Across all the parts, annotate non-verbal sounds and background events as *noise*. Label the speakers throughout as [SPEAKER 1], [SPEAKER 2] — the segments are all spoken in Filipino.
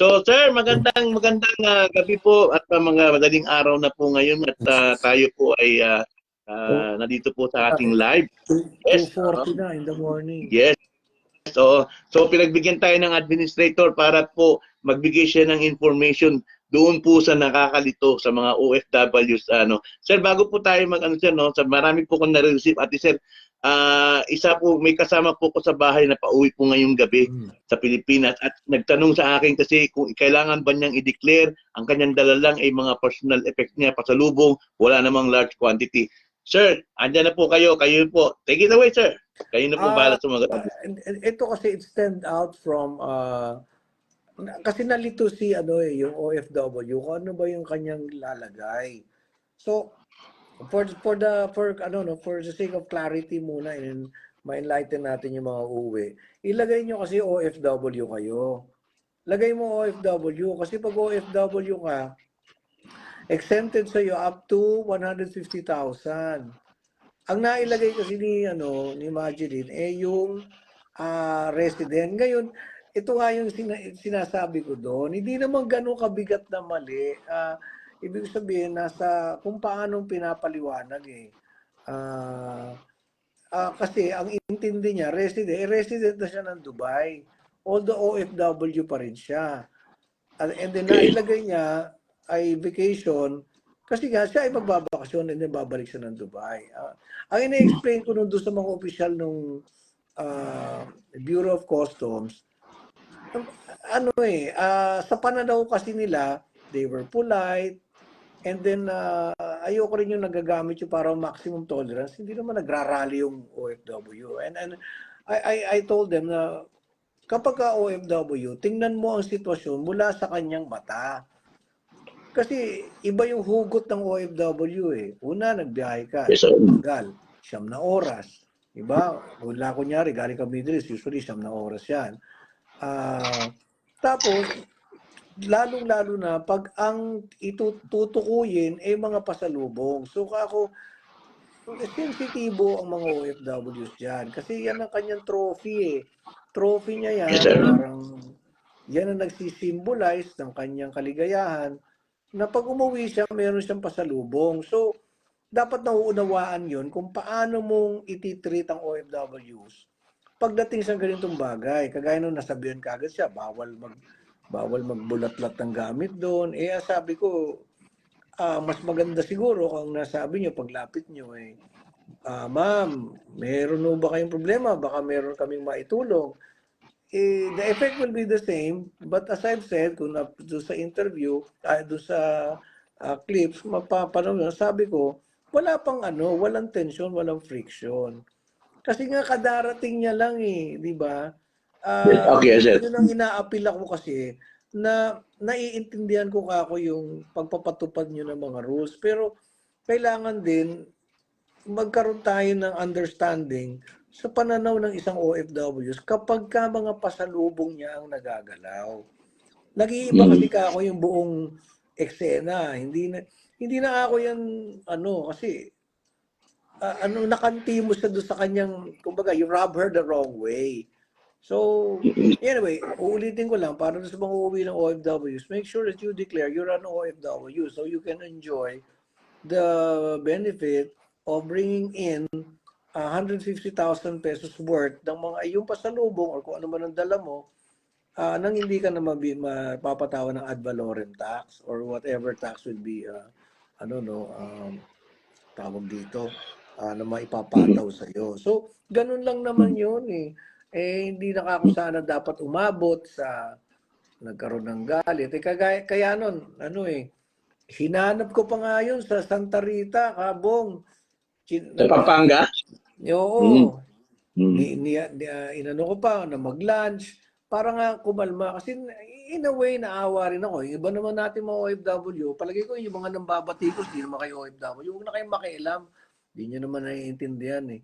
[SPEAKER 1] So sir, magandang magandang ah, gabi po at ah, mga madaling araw na po ngayon at ah, tayo po ay ah, ah, nandito po sa ating live. Yes,
[SPEAKER 2] 2.40 na in the morning.
[SPEAKER 1] Yes. So, so pinagbigyan tayo ng administrator para po magbigay siya ng information doon po sa nakakalito sa mga OFWs ano. Sir, bago po tayo mag ano sir no, sa marami po kong na-receive at sir, ah, isa po may kasama po ko sa bahay na pauwi po ngayong gabi
[SPEAKER 2] Mm.
[SPEAKER 1] sa Pilipinas at nagtanong sa akin kasi kung kailangan ba niyang i-declare ang kanyang dala lang ay mga personal effects niya pasalubong, wala namang large quantity. Sir, andyan na po kayo, kayo po. Take it away, sir. Kayo na po
[SPEAKER 2] Ah,
[SPEAKER 1] bahala sumagot.
[SPEAKER 2] Ah, and- and ito kasi it stand out from uh, kasi nalito si ano eh yung OFW kung ano ba yung kanyang lalagay. So for for the for ano no for the sake of clarity muna and ma-enlighten natin yung mga uuwi. Ilagay nyo kasi OFW kayo. Lagay mo OFW kasi pag OFW ka exempted sa iyo up to 150,000. Ang nailagay kasi ni ano ni Majeline eh yung ah, resident. Ngayon, ito nga yung sina- sinasabi ko doon. Hindi naman ganun kabigat na mali. Ah, ibig sabihin nasa kung paano pinapaliwanag eh. Ah, ah, kasi ang intindi niya resident, eh, resident na siya ng Dubai. Although OFW pa rin siya. And, and then nailagay niya ay vacation kasi nga siya ay magbabakasyon and then babalik siya ng Dubai. Ah, ang ina-explain ko nung doon sa mga opisyal nung ah, Bureau of Customs, ano eh, ah, sa pananaw kasi nila, they were polite, and then ah, ayoko rin yung nagagamit yung parang maximum tolerance, hindi naman nagrarally yung OFW. And, and I, I, I told them na kapag ka OFW, tingnan mo ang sitwasyon mula sa kanyang mata. Kasi iba yung hugot ng OFW eh. Una, nagbiyahe ka.
[SPEAKER 1] Yes, sir.
[SPEAKER 2] Siyam na oras. Diba? Wala kunyari, galing ka Middle East, usually siyam na oras yan. Ah, tapos, lalong-lalo na pag ang itututukuyin ay mga pasalubong. So ako, sensitibo ang mga OFWs dyan. Kasi yan ang kanyang trophy eh. Trophy niya yan.
[SPEAKER 1] Yes, sir.
[SPEAKER 2] Parang, yan ang nagsisimbolize ng kanyang kaligayahan na pag umuwi siya, meron siyang pasalubong. So, dapat nauunawaan yon kung paano mong ititreat ang OFWs pagdating sa ganitong bagay. Kagaya nung nasabihan kagad siya, bawal mag bawal magbulat-lat ng gamit doon. Eh, sabi ko, ah, mas maganda siguro kung nasabi niyo paglapit niyo eh, ah, ma'am, meron mo ba kayong problema? Baka meron kaming maitulong. Eh, the effect will be the same, but as I've said, kung na, doon sa interview, ah, doon sa ah, clips, mapapanood, sabi ko, wala pang ano, walang tension, walang friction. Kasi nga kadarating niya lang eh, di ba? Ah,
[SPEAKER 1] Okay, sir.
[SPEAKER 2] Yun ang inaapil ako kasi na naiintindihan ko kako yung pagpapatupad niyo ng mga rules. Pero kailangan din magkaroon tayo ng understanding sa pananaw ng isang OFWs kapag ka mga pasalubong niya ang nagagalaw. Nag-iiba
[SPEAKER 1] Mm.
[SPEAKER 2] kasi kako yung buong eksena. Hindi na hindi na ako yan ano kasi ah, ano nakanti mo siya doon sa kanyang kumbaga you rub her the wrong way. So anyway, uulitin ko lang para sa mga uuwi ng OFWs, make sure that you declare you're an OFW so you can enjoy the benefit of bringing in 150,000 pesos worth ng mga yung pasalubong or kung ano man ang dala mo ah, nang hindi ka na mabi, mapapatawan ng ad valorem tax or whatever tax will be uh, ano no um, tawag dito ah, na maipapataw sa iyo. So ganun lang naman 'yun eh. Eh hindi na ako sana dapat umabot sa nagkaroon ng galit. Eh, kagaya, kaya nun, ano eh, hinanap ko pa nga yun sa Santa Rita, Kabong. Chin,
[SPEAKER 1] Sa Pampanga?
[SPEAKER 2] Oo.
[SPEAKER 1] Mm.
[SPEAKER 2] Ni, ni, ni, ah, inano ko pa na mag-lunch para nga kumalma kasi in a way naawa rin ako. Yung iba naman natin mga OFW, palagi ko yung mga nambabatikos, di naman kayo OFW. Huwag na kayong makialam. Di nyo naman naiintindihan eh.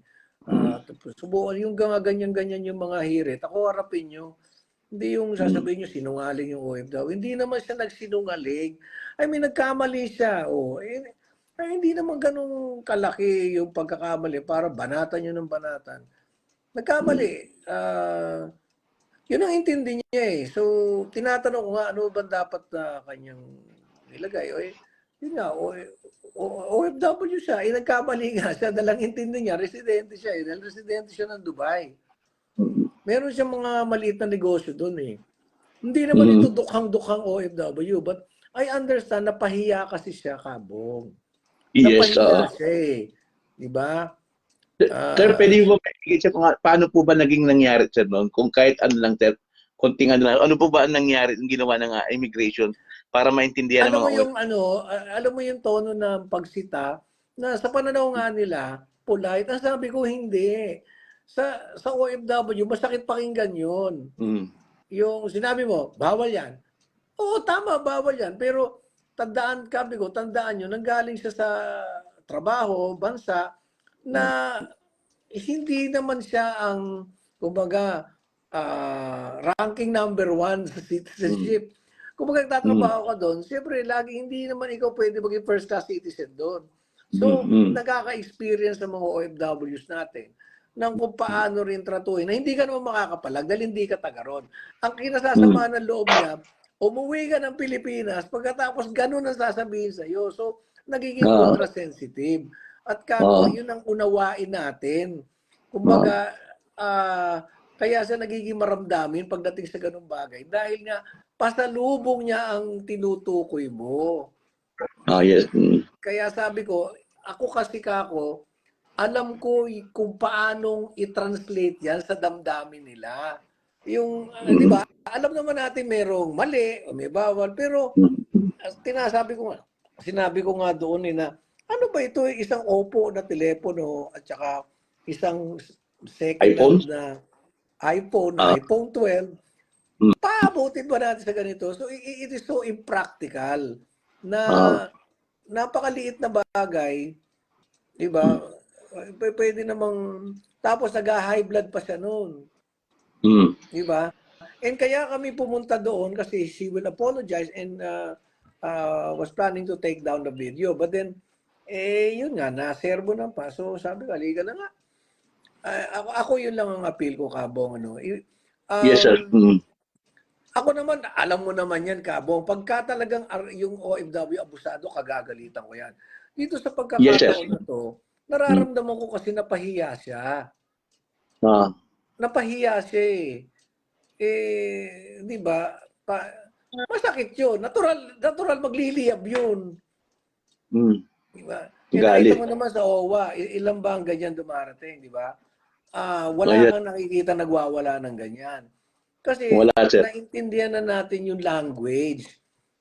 [SPEAKER 2] Tapos subukan yung ganyan-ganyan yung mga hirit. Ako harapin nyo. Hindi yung sasabihin nyo sinungaling yung OFW. Hindi naman siya nagsinungaling. I mean, nagkamali siya. Oh, eh, ay, hindi naman ganun kalaki yung pagkakamali para banatan nyo ng banatan. Nagkamali. Ah, Yun ang intindi niya eh. So, tinatanong ko nga, ano ba dapat na kanyang nilagay? O, eh, yun nga, o, o- OFW siya. Eh, nagkamali nga siya. Dalang intindi niya, residente siya eh. Dahil residente siya ng Dubai. Meron siyang mga maliit na negosyo doon eh. Hindi naman
[SPEAKER 1] Mhm.
[SPEAKER 2] ito dukhang-dukhang OFW. But I understand, napahiya kasi siya, Kabong.
[SPEAKER 1] Yes,
[SPEAKER 2] Napahiya
[SPEAKER 1] oo.
[SPEAKER 2] siya eh. Di ba? Ah.
[SPEAKER 1] Sir, pwede mo ba ibigay siya kung a- paano po ba naging nangyari, sir, noon? Kung kahit ano lang, sir, konting ano lang, ano po ba ang nangyari, ang ginawa ng ah, immigration para maintindihan ng
[SPEAKER 2] alam mo
[SPEAKER 1] mga
[SPEAKER 2] yung ano, alam mo yung tono ng pagsita na sa pananaw nga nila, polite. Ang sabi ko hindi. Sa sa OFW, masakit pakinggan 'yun.
[SPEAKER 1] Mm.
[SPEAKER 2] Yung sinabi mo, bawal 'yan. Oo, tama, bawal 'yan. Pero tandaan, sabi ko, tandaan 'yun, nanggaling siya sa trabaho, bansa na hindi naman siya ang kumbaga ah, ranking number one sa citizenship. Kung magtatrabaho ka doon, siyempre, lagi hindi naman ikaw pwede maging first class citizen doon. So,
[SPEAKER 1] Mm, mm.
[SPEAKER 2] nakaka-experience ng mga OFWs natin ng kung paano rin tratuhin na hindi ka naman makakapalag dahil hindi ka taga ron. Ang kinasasama ng loob niya, umuwi ka ng Pilipinas, pagkatapos ganun ang sasabihin sa iyo. So, nagiging
[SPEAKER 1] Ah.
[SPEAKER 2] ultra-sensitive. At kako,
[SPEAKER 1] Ah.
[SPEAKER 2] yun ang unawain natin. Kumbaga, ah, kaya siya nagiging maramdamin pagdating sa ganung bagay. Dahil nga, pasalubong niya ang tinutukoy mo.
[SPEAKER 1] Ah, yes. Mm.
[SPEAKER 2] Kaya sabi ko, ako kasi kako, alam ko kung paanong i-translate yan sa damdamin nila. Yung, ah, di ba, alam naman natin merong mali o may bawal, pero tinasabi ko nga, sinabi ko nga doon eh na, ano ba ito, isang Oppo na telepono at saka isang second
[SPEAKER 1] iPhone?
[SPEAKER 2] na iPhone,
[SPEAKER 1] Ah.
[SPEAKER 2] iPhone 12,
[SPEAKER 1] Hmm.
[SPEAKER 2] Paabutin ba natin sa ganito? So, it is so impractical na
[SPEAKER 1] Ah.
[SPEAKER 2] napakaliit na bagay, di ba? P- pwede namang, tapos nag-high blood pa siya noon,
[SPEAKER 1] Mm.
[SPEAKER 2] di ba? And kaya kami pumunta doon kasi she will apologize and uh, uh, was planning to take down the video. But then, eh, yun nga, naserbo na pa. So sabi ko, halika na nga. Ah, ako, ako yun lang ang appeal ko, Kabong. Ano. Um,
[SPEAKER 1] Yes, sir. Mm.
[SPEAKER 2] Ako naman, alam mo naman yan, Kabong. Pagka talagang yung OFW abusado, kagagalitan ko yan. Dito sa
[SPEAKER 1] Yes,
[SPEAKER 2] pagkakataon na to, nararamdaman ko kasi napahiya siya.
[SPEAKER 1] Ah.
[SPEAKER 2] Napahiya siya eh. Eh, di ba? Pa, masakit yun. Natural, natural magliliyab yun.
[SPEAKER 1] Mm.
[SPEAKER 2] Di ba?
[SPEAKER 1] Galit.
[SPEAKER 2] Kinakita mo naman sa OWA, ilan ba ang ganyan dumarating, di ba? Ah, wala
[SPEAKER 1] Ayan.
[SPEAKER 2] kang nakikita nagwawala ng ganyan. Kasi
[SPEAKER 1] Wala, sir.
[SPEAKER 2] naintindihan na natin yung language.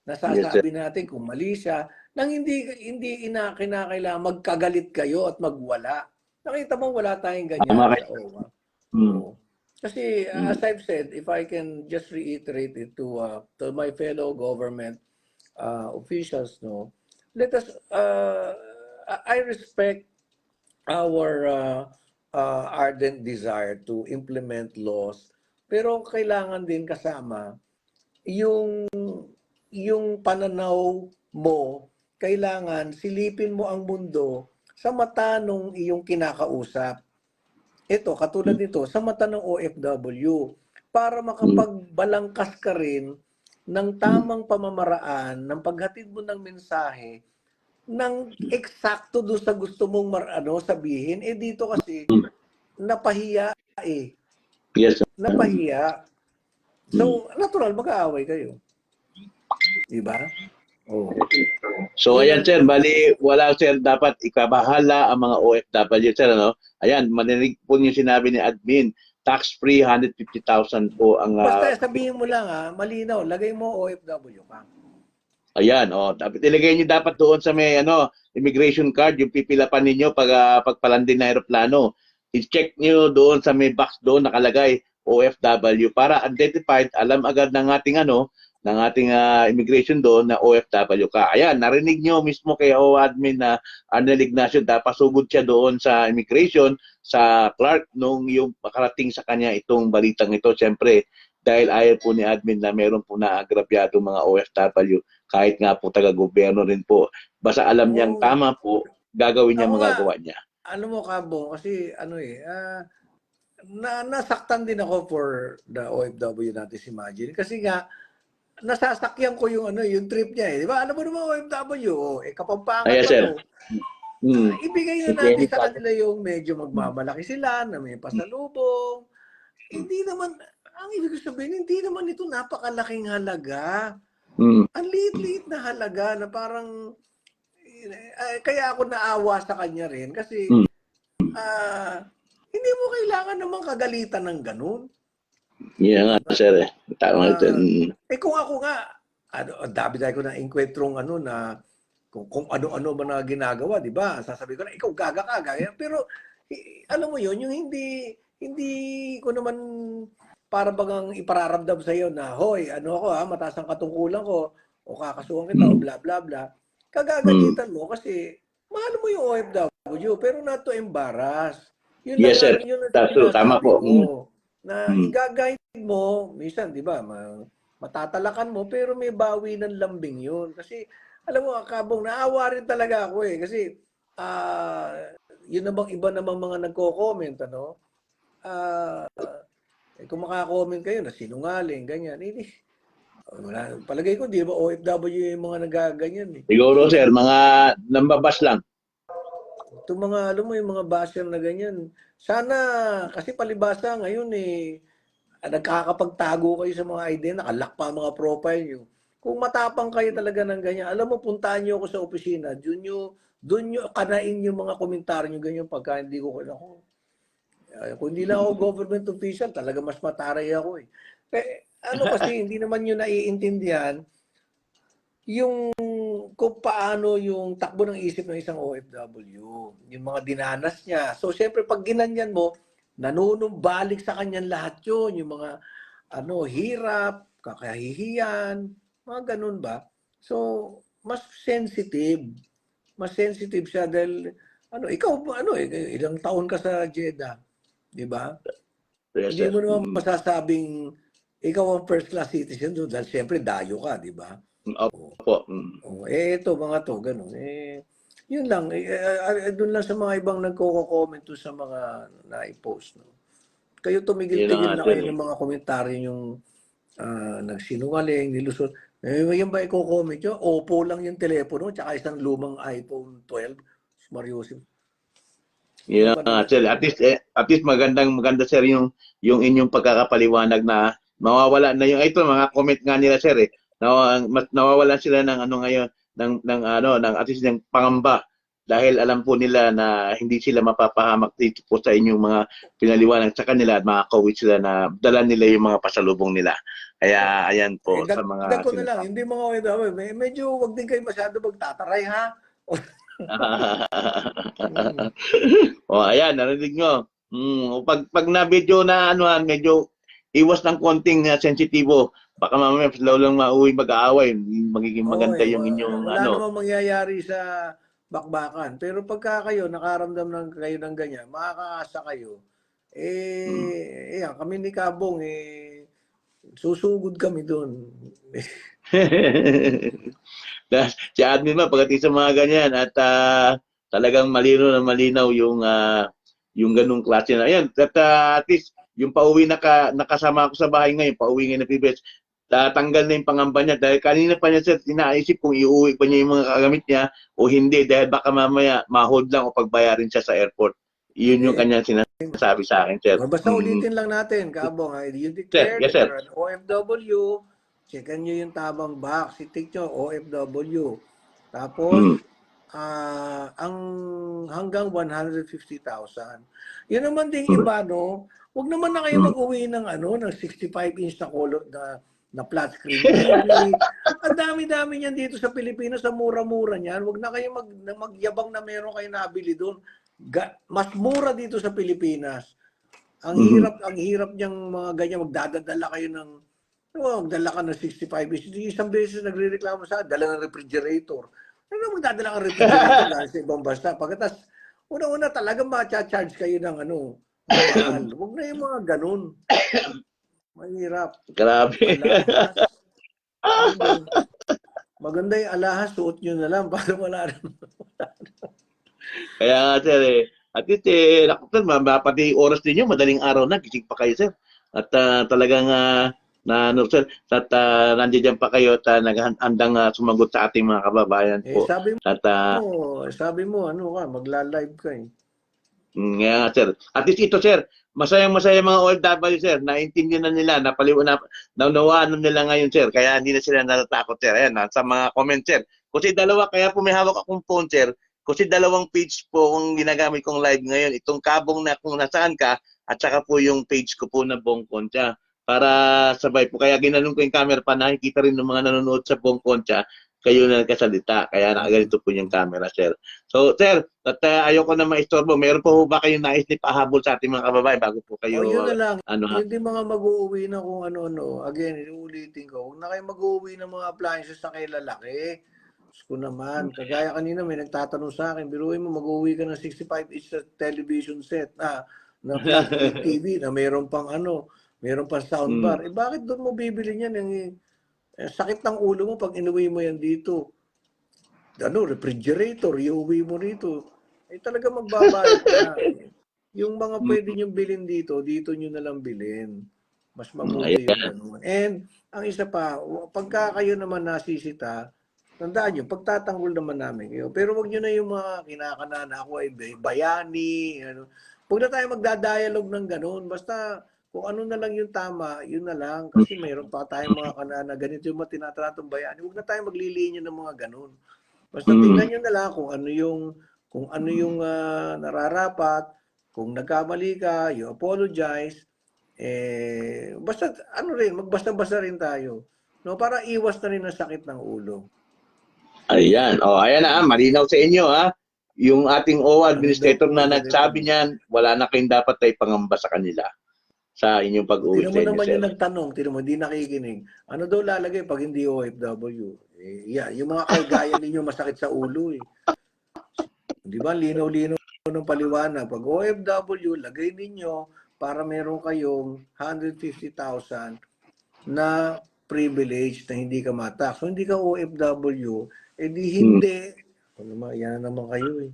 [SPEAKER 2] Nasasabi natin kung mali siya, nang hindi hindi ina kinakailangan magkagalit kayo at magwala. Nakita mo wala tayong ganyan
[SPEAKER 1] Tama
[SPEAKER 2] sa
[SPEAKER 1] kayo. Mm.
[SPEAKER 2] Kasi uh, as I've said, if I can just reiterate it to uh, to my fellow government uh, officials, no, let us. Uh, I respect our uh, uh, ardent desire to implement laws, pero kailangan din kasama yung yung pananaw mo. Kailangan silipin mo ang mundo sa mata nung iyong kinakausap ito, katulad nito, sa mata ng OFW, para makapagbalangkas ka rin ng tamang pamamaraan, ng paghatid mo ng mensahe, ng eksakto doon sa gusto mong mar, ano, sabihin. Eh dito kasi, napahiya eh.
[SPEAKER 1] Yes, sir.
[SPEAKER 2] Napahiya. So, natural, mag-aaway kayo. Diba? Oh.
[SPEAKER 1] So ayan sir, bali wala sir dapat ikabahala ang mga OFW sir ano. Ayan, maninig po niyo sinabi ni admin, tax free 150,000 po ang ah,
[SPEAKER 2] Basta sabihin mo lang ha, malinaw, lagay mo OFW ka.
[SPEAKER 1] ayan oh, dapat ilagay niyo dapat doon sa may ano, immigration card yung pipilapan ninyo pag ah, pagpalandin ng eroplano. I-check niyo doon sa may box doon nakalagay OFW para identified, alam agad ng ating ano, ng ating ah, immigration doon na OFW ka. Ayan, narinig nyo mismo kay OAdmin na Arnel Ignacio, dapat sugod siya doon sa immigration, sa Clark, nung yung makarating sa kanya itong balitang ito. Siyempre, dahil ayaw po ni admin na meron po na agrabyado mga OFW, kahit nga po taga-gobyerno rin po. Basta alam niyang tama po, gagawin niya
[SPEAKER 2] Ako nga.
[SPEAKER 1] magagawa niya.
[SPEAKER 2] Ano mo, Kabo, kasi ano eh, ah, na nasaktan din ako for the OFW natin si Imagine kasi nga nasasakyan ko yung ano yung trip niya eh. Di ba? Alam mo naman OFW, oh, eh kapampangan
[SPEAKER 1] yes, sir. Hmm.
[SPEAKER 2] Ah, ibigay na natin sa kanila yung medyo magmamalaki sila na may pasalubong. Hindi naman, ang ibig sabihin, hindi naman ito napakalaking halaga.
[SPEAKER 1] Hmm.
[SPEAKER 2] Ang liit-liit na halaga na parang, eh, kaya ako naawa sa kanya rin kasi
[SPEAKER 1] Hmm.
[SPEAKER 2] ah, hindi mo kailangan naman kagalitan ng ganun.
[SPEAKER 1] Yan nga, sir. Eh. Tama
[SPEAKER 2] Ah,
[SPEAKER 1] ito. Hmm.
[SPEAKER 2] Eh kung ako nga, ano, ang dami-dami ko na enkwentron ano na kung, kung ano-ano man na ginagawa, di ba? Sasabi ko na, ikaw gaga ka, gaya. Pero, i- alam mo yon yung hindi, hindi ko naman para bagang ipararamdam sa iyo na, hoy, ano ako ha, mataas ang katungkulan ko, o kakasuhan kita, o
[SPEAKER 1] Mm.
[SPEAKER 2] bla bla bla. Kagagalitan mo kasi, mahal mo yung OFW, pero not to embarrass. Yun
[SPEAKER 1] Yes, sir.
[SPEAKER 2] yun
[SPEAKER 1] That's true. Tama po.
[SPEAKER 2] sinasabi ko. Na
[SPEAKER 1] Mm.
[SPEAKER 2] i-guide mo, minsan, di ba, ma- matatalakan mo, pero may bawi ng lambing yun. Kasi, alam mo, kabong naawa rin talaga ako eh. Kasi, ah, yun namang iba namang mga nagko-comment, ano? Ah, eh, kung makakomment kayo na sinungaling, ganyan, hindi. Wala, palagay ko, di ba OFW yung mga nagaganyan eh.
[SPEAKER 1] Siguro, sir, mga nambabas lang.
[SPEAKER 2] Itong mga, alam mo, yung mga basher na ganyan, sana, kasi palibasa ngayon eh, ah, nagkakapagtago kayo sa mga ID, nakalock pa ang mga profile nyo. Kung matapang kayo talaga ng ganyan, alam mo, puntahan nyo ako sa opisina, doon nyo, doon nyo kanain yung mga komentaryo nyo ganyan pagka hindi ko ako. Kung hindi lang ako *laughs* government official, talaga mas mataray ako eh. eh ano kasi, *laughs* hindi naman nyo naiintindihan yung kung paano yung takbo ng isip ng isang OFW, yung mga dinanas niya. So, siyempre, pag ginanyan mo, nanunumbalik sa kanyan lahat yun, yung mga ano, hirap, kakahihiyan, mga ganun ba? So, mas sensitive. Mas sensitive siya dahil, ano, ikaw, ano, ilang taon ka sa Jeddah, di ba?
[SPEAKER 1] Yes,
[SPEAKER 2] Hindi mo naman masasabing ikaw ang first class citizen doon dahil siyempre dayo ka, di ba?
[SPEAKER 1] Opo. Hmm.
[SPEAKER 2] Oh, eh, ito, mga to, ganun. Eh, yun lang. Eh, eh, doon lang sa mga ibang nagko-comment sa mga na-post. No? Kayo tumigil-tigil
[SPEAKER 1] Yun ang
[SPEAKER 2] na kayo ng mga komentaryo yung ah, nagsinungaling, nilusot. Eh, yan ba i-comment nyo? Oppo lang yung telepono, tsaka isang lumang iPhone 12. Mariusip.
[SPEAKER 1] Yun nga, sir. At least, eh, at least magandang maganda sir yung yung inyong pagkakapaliwanag na mawawala na yung ito mga comment nga nila sir eh. Nawa, mas nawawalan sila ng ano ngayon ng ng ano ng at least ng pangamba dahil alam po nila na hindi sila mapapahamak dito po sa inyong mga pinaliwanag sa kanila at makakawit sila na dala nila yung mga pasalubong nila. Kaya ayan po
[SPEAKER 2] eh,
[SPEAKER 1] sa mga
[SPEAKER 2] dag ko na lang, hindi mga OFW, may- medyo wag din kayo masyado magtataray ha. *laughs*
[SPEAKER 1] o ayan, narinig nyo. Mm, pag pag na video na ano medyo iwas ng konting uh, sensitibo. Baka mamaya lalong mauwi mag-aaway, magiging maganda
[SPEAKER 2] Oo, eh,
[SPEAKER 1] yung
[SPEAKER 2] wala-
[SPEAKER 1] inyong
[SPEAKER 2] wala
[SPEAKER 1] ano.
[SPEAKER 2] namang mangyayari sa bakbakan. Pero pagka kayo nakaramdam ng kayo ng ganyan, makakaasa kayo. Eh,
[SPEAKER 1] Hmm.
[SPEAKER 2] ayan, kami ni Kabong eh susugod kami doon. *laughs*
[SPEAKER 1] Si admin ba pagdating sa mga ganyan at ah, talagang malino na malinaw yung ah, yung ganung klase na. Ayan, at ah, at least yung pauwi na ka, nakasama ko sa bahay ngayon, pauwi ngayon na PBS, tatanggal na yung pangamba niya dahil kanina pa niya sir, inaisip kung iuwi pa niya yung mga kagamit niya o hindi dahil baka mamaya ma-hold lang o pagbayarin siya sa airport. Yun yung kanyang sinasabi sa akin, sir.
[SPEAKER 2] Basta
[SPEAKER 1] Mm.
[SPEAKER 2] ulitin lang natin, Kabong. ah, You declare
[SPEAKER 1] yes,
[SPEAKER 2] that
[SPEAKER 1] sir.
[SPEAKER 2] an OFW. Checkan nyo yung tamang box. I-tick nyo, OFW. Tapos,
[SPEAKER 1] Mm.
[SPEAKER 2] ah ang hanggang 150,000. Yun naman ding
[SPEAKER 1] Mm.
[SPEAKER 2] iba, no? Huwag naman na kayo
[SPEAKER 1] Mm.
[SPEAKER 2] mag-uwi ng ano, ng 65 inch na color na na flat screen. Ang dami-dami niyan dito sa Pilipinas, sa mura-mura niyan. Huwag na kayo mag, na magyabang na meron kayo nabili doon. Ga, mas mura dito sa Pilipinas. Ang
[SPEAKER 1] Mhm.
[SPEAKER 2] hirap, ang hirap niyang mga ganyan, magdadala kayo ng Oh, magdala ka ng 65 inch. Di Isang beses nagre-reklamo sa dala ng refrigerator. Ano magdadala ka ng refrigerator *laughs* sa ibang basta? Pagkatas, una-una talaga ma-charge kayo ng ano. Huwag na yung mga ganun. Mahirap.
[SPEAKER 1] Grabe.
[SPEAKER 2] Alahas. Maganda- yung alahas, suot nyo na lang para wala na.
[SPEAKER 1] Kaya nga sir eh, At least, eh, naku, sir, ma- ma- pati oras ninyo, madaling araw na, gising pa kayo, sir. At ah, talagang, ah, na, ano, sir, at uh, nandiyan pa kayo at uh, naghandang ah, sumagot sa ating mga kababayan
[SPEAKER 2] Eh,
[SPEAKER 1] po.
[SPEAKER 2] sabi
[SPEAKER 1] At ah,
[SPEAKER 2] mo, sabi mo, ano ka, magla-live ka eh.
[SPEAKER 1] Nga sir. At least ito, sir, masayang masaya mga OFW, sir. Naintindihan na nila, napaliw na, naunawaan na nila ngayon, sir. Kaya hindi na sila natatakot, sir. Ayan, sa mga comment, sir. Kasi dalawa, kaya po may hawak akong phone, sir. Kasi dalawang page po kung ginagamit kong live ngayon. Itong kabong na kung nasaan ka, at saka po yung page ko po na Bong Concha. Para sabay po. Kaya ginanong ko yung camera pa, nakikita rin ng mga nanonood sa Bong Concha, kayo na nagkasalita. Kaya nakaganito po yung camera, sir. So, sir, at uh, ayoko na maistorbo. Meron po ba kayong nais ni pahabol sa ating mga kababayan bago po kayo,
[SPEAKER 2] o yun na lang,
[SPEAKER 1] ano ha?
[SPEAKER 2] hindi mga mag-uuwi na kung ano-ano. Again, inuulitin ko, huwag na kayo mag-uuwi ng mga appliances na kay lalaki. Diyos ko naman, kagaya kanina may nagtatanong sa akin, biruin mo mag-uuwi ka ng 65-inch na television set na *laughs* na screen TV na mayroon pang ano, mayroon pang soundbar. Eh bakit doon mo bibili niyan? Yung, eh, sakit ng ulo mo pag inuwi mo yan dito. Ano, refrigerator, iuwi mo rito. Eh talaga magbabayad ka. *laughs* Yung mga pwede niyong bilhin dito, dito niyo na lang bilhin. Mas mabuti yung ganun. And ang isa pa, pagka kayo naman nasisita, tandaan niyo, pagtatanggol naman namin kayo. Pero wag niyo na yung mga kinakanana ako ay bay- bayani, ano. Huwag na tayo magdadialog ng ganun. Basta kung ano na lang yung tama, yun na lang. Kasi mayroon pa tayong mga kanana, ganito yung mga tinatratong bayani. Huwag na tayo maglilinya ng mga ganun. Basta
[SPEAKER 1] Mm.
[SPEAKER 2] tingnan nyo na lang kung ano yung kung ano yung ah, nararapat, kung nagkamali ka, you apologize. Eh, basta ano rin, magbasta-basta rin tayo. No, para iwas na rin ang sakit ng ulo.
[SPEAKER 1] Ayan. O, ayan na. ah. Malinaw sa inyo, ha? Yung ating OWA administrator na nagsabi niyan, wala na kayong dapat ay pangamba sa kanila sa inyong pag-uwi sa
[SPEAKER 2] mo
[SPEAKER 1] inyo,
[SPEAKER 2] naman
[SPEAKER 1] sir.
[SPEAKER 2] yung nagtanong, tinan mo, hindi nakikinig. Ano daw lalagay pag hindi OFW? Eh, yeah, yung mga kagaya ninyo masakit sa ulo eh. Di ba? Linaw-linaw ng paliwanag. Pag OFW, lagay ninyo para meron kayong 150,000 na privilege na hindi ka matax. So, hindi ka OFW, eh di hindi. Ano naman, yan na naman kayo eh.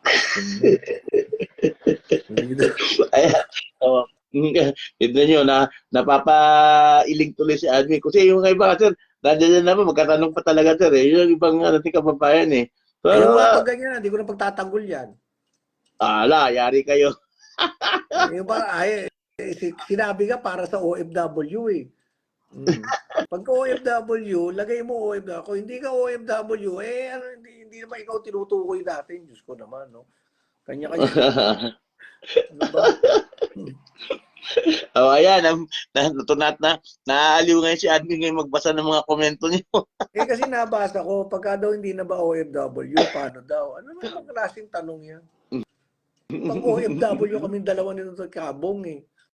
[SPEAKER 2] *laughs*
[SPEAKER 1] Ayan. Oh. *laughs* Tignan nyo, na, napapailig tuloy si admin. Kasi yung iba, sir, nandiyan na naman, magkatanong pa talaga, sir. Eh. Yung ibang ating kababayan, eh. So,
[SPEAKER 2] nga
[SPEAKER 1] ah,
[SPEAKER 2] pag ganyan, hindi ko na pagtatanggol yan.
[SPEAKER 1] ala, yari kayo.
[SPEAKER 2] Yung para, ay, eh, si- sinabi ka para sa OFW eh. Mm. Pag OFW, lagay mo OFW. Kung hindi ka OFW, eh, ano, hindi, hindi naman ikaw tinutukoy natin. Diyos ko naman, no? Kanya-kanya. *laughs* ano *laughs*
[SPEAKER 1] oh, ayan, na, na, natunat na, naaaliw ngayon si admin ngayon magbasa ng mga komento niyo. *laughs*
[SPEAKER 2] Eh, kasi nabasa ko, pagka daw hindi na ba OFW, paano daw? Ano naman klaseng tanong yan? Pag OFW kami dalawa nito sa kabong eh.